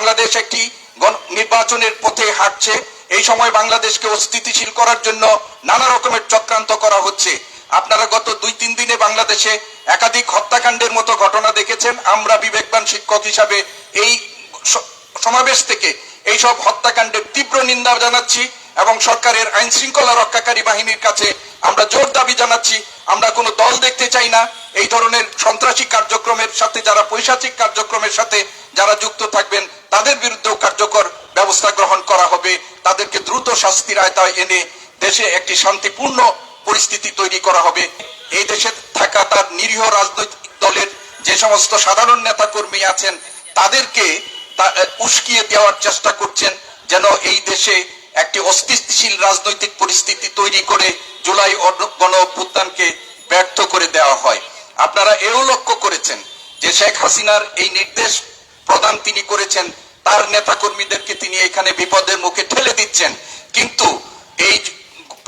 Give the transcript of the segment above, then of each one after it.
বাংলাদেশ একটি নির্বাচনের পথে হাঁটছে। এই সময় বাংলাদেশকে অস্থিতিশীল করার জন্য নানা রকমের চক্রান্ত করা হচ্ছে। আপনারা গত দুই তিন দিনে বাংলাদেশে একাধিক হত্যাকাণ্ডের মতো ঘটনা দেখেছেন। আমরা বিবেকবান শিক্ষক হিসাবে এই সমাবেশ থেকে এইসব হত্যাকাণ্ডের তীব্র নিন্দা জানাচ্ছি এবং সরকারের আইন শৃঙ্খলা রক্ষাকারী বাহিনীর কাছে আমরা জোর দাবি জানাচ্ছি। আমরা কোনো দল দেখতে চাই না। এই ধরনের সন্ত্রাসী কার্যক্রমের সাথে, যারা পৈশাচিক কার্যক্রমের সাথে যারা যুক্ত থাকবেন, তাদের বিরুদ্ধেও কার্যকর ব্যবস্থা গ্রহণ করা হবে। তাদেরকে দ্রুত শাস্তির আয়তায় এনে দেশে একটি শান্তিপূর্ণ পরিস্থিতি তৈরি করা হবে। এই দেশে থাকা তার নিরীহ রাজনৈতিক দলের যে সমস্ত সাধারণ নেতা কর্মী আছেন, তাদেরকে উস্কিয়ে দেওয়ার চেষ্টা করছেন যেন এই দেশে একটি অস্থিতিশীল রাজনৈতিক পরিস্থিতি তৈরি করে জুলাই গণ অভ্যুত্থানকে ব্যর্থ করে দেওয়া হয়। আপনারা এও লক্ষ্য করেছেন যে শেখ হাসিনার এই নির্দেশ প্রদান তিনি করেছেন, তার নেতা কর্মীদেরকে তিনি এখানে বিপদের মুখে ঠেলে দিচ্ছেন। কিন্তু এই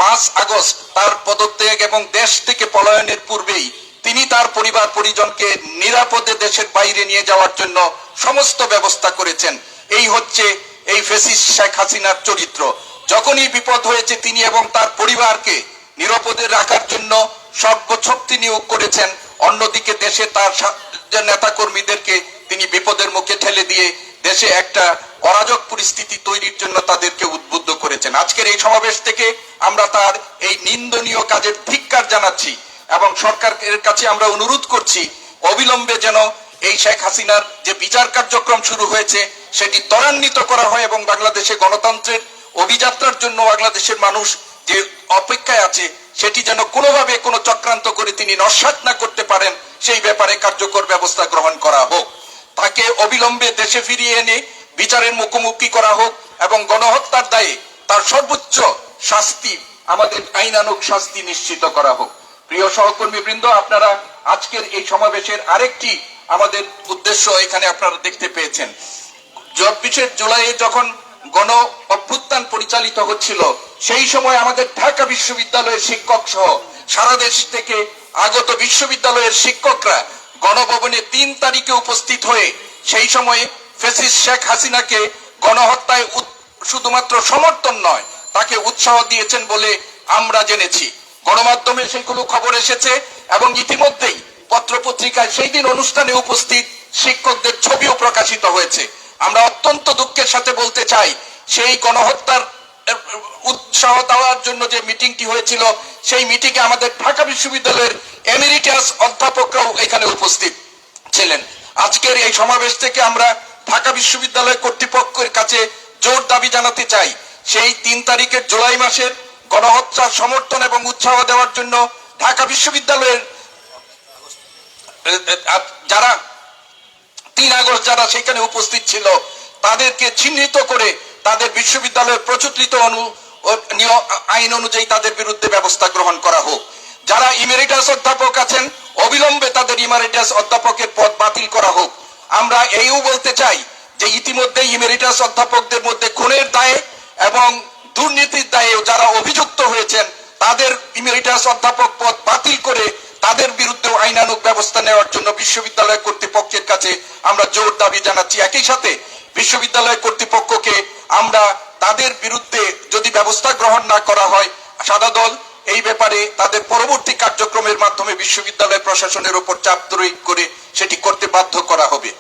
পাঁচ আগস্ট তার পদত্যাগ এবং দেশ থেকে পলায়নের পূর্বেই তিনি তার পরিবার পরিজনকে নিরাপদে দেশের বাইরে নিয়ে যাওয়ার জন্য সমস্ত ব্যবস্থা করেছেন। এই হচ্ছে এই ফেসিস শেখ হাসিনার চরিত্র। যখনই বিপদ হয়েছে তিনি এবং তার পরিবারকে নিরাপদে রাখার জন্য সর্বশক্তি নিয়োগ করেছেন অন্যদিকে দেশে তার নেতা কর্মীদেরকে তিনি বিপদের মুখে ঠেলে দিয়ে দেশে একটা অরাজক পরিস্থিতি তৈরির জন্য তাদেরকে উদ্বুদ্ধ করেছেন। আজকের এই সমাবেশ থেকে আমরা তার এই নিন্দনীয় কাজের ধিক্কার জানাচ্ছি এবং সরকারের কাছে আমরা অনুরোধ করছি, অবিলম্বে যেন এই শেখ হাসিনার যে বিচার কার্যক্রম শুরু হয়েছে, সেটি ত্বরান্বিত করা হয় এবং বাংলাদেশে গণতন্ত্রের অভিযাত্রার জন্য বাংলাদেশের মানুষ যে অপেক্ষায় আছে সেটি যেন কোনোভাবে কোনো চক্রান্ত করে তিনি নস্বাত না করতে পারেন, সেই ব্যাপারে কার্যকর ব্যবস্থা গ্রহণ করা হোক। তাকে অবিলম্বে দেশে ফিরিয়ে এনে বিচারের মুখোমুখি করা হোক এবং গণহত্যার দায়ে তার সর্বোচ্চ শাস্তি, আমাদের আইনানুক শাস্তি নিশ্চিত করা হোক। প্রিয় সহকর্মী বৃন্দ আপনারা আজকের এই সমাবেশের আরেকটি আমাদের উদ্দেশ্য এখানে আপনারা দেখতে পেয়েছেন। চব্বিশের জুলাইয়ে যখন গণ অভ্যুত্থান পরিচালিত হচ্ছিল। সেই সময় আমাদের ঢাকা বিশ্ববিদ্যালয়ের শিক্ষক সহ সারা দেশ থেকে আগত বিশ্ববিদ্যালয়ের শিক্ষকরা গণভবনে তিন তারিখে উপস্থিত হয়ে সেই সময়ে ফেসিস শেখ হাসিনাকে গণহত্যায় শুধুমাত্র সমর্থন নয়, তাকে উৎসাহ দিয়েছেন বলে আমরা জেনেছি। গণমাধ্যমে সেগুলো খবর এসেছে এবং ইতিমধ্যেই পত্রপত্রিকায় সেই দিন অনুষ্ঠানে উপস্থিত শিক্ষকদের ছবিও প্রকাশিত হয়েছে। আমরা অত্যন্ত দুঃখের সাথে বলতে চাই, সেই গণহত্যার উৎসাহ দেওয়ার জন্য যে মিটিংটি হয়েছিল, সেই মিটিংয়ে আমাদের ঢাকা বিশ্ববিদ্যালয়ের এমিরিটাস অধ্যাপকরাও এখানে উপস্থিত ছিলেন। আজকের এই সমাবেশ থেকে আমরা ঢাকা বিশ্ববিদ্যালয় কর্তৃপক্ষের কাছে জোর দাবি জানাতে চাই, সেই তিন তারিখের জুলাই মাসের গণহত্যার সমর্থন এবং উৎসাহ দেওয়ার জন্য ঢাকা বিশ্ববিদ্যালয়ের যারা তিন আগস্ট যারা সেখানে উপস্থিত ছিল, তাদেরকে চিহ্নিত করে তাদের বিশ্ববিদ্যালয়ের প্রচলিত অনু আইন অনুযায়ী তাদের বিরুদ্ধে ব্যবস্থা গ্রহণ করা হোক। যারা ইমেরিটাস অধ্যাপক আছেন, অবিলম্বে তাদের ইমারিটাস অধ্যাপকের পদ বাতিল করা হোক। আমরা এইও বলতে চাই যে ইতিমধ্যে ইমেরিটাস অধ্যাপকদের মধ্যে খুনের দায়ে এবং দুর্নীতির দায়ে যারা অভিযুক্ত হয়েছেন, তাদের ইমেরিটাস অধ্যাপক পদ বাতিল করে তাদের বিরুদ্ধেও আইনানুক ব্যবস্থা নেওয়ার জন্য বিশ্ববিদ্যালয় কর্তৃপক্ষের কাছে আমরা জোর দাবি জানাচ্ছি। একই সাথে বিশ্ববিদ্যালয় কর্তৃপক্ষকে আমরা তাদের বিরুদ্ধে যদি ব্যবস্থা গ্রহণ না করা হয়, সাদা দল এই ব্যাপারে তাদের পরবর্তী কার্যক্রমের মাধ্যমে বিশ্ববিদ্যালয় প্রশাসনের উপর চাপ প্রয়োগ করে সেটি করতে বাধ্য করা হবে।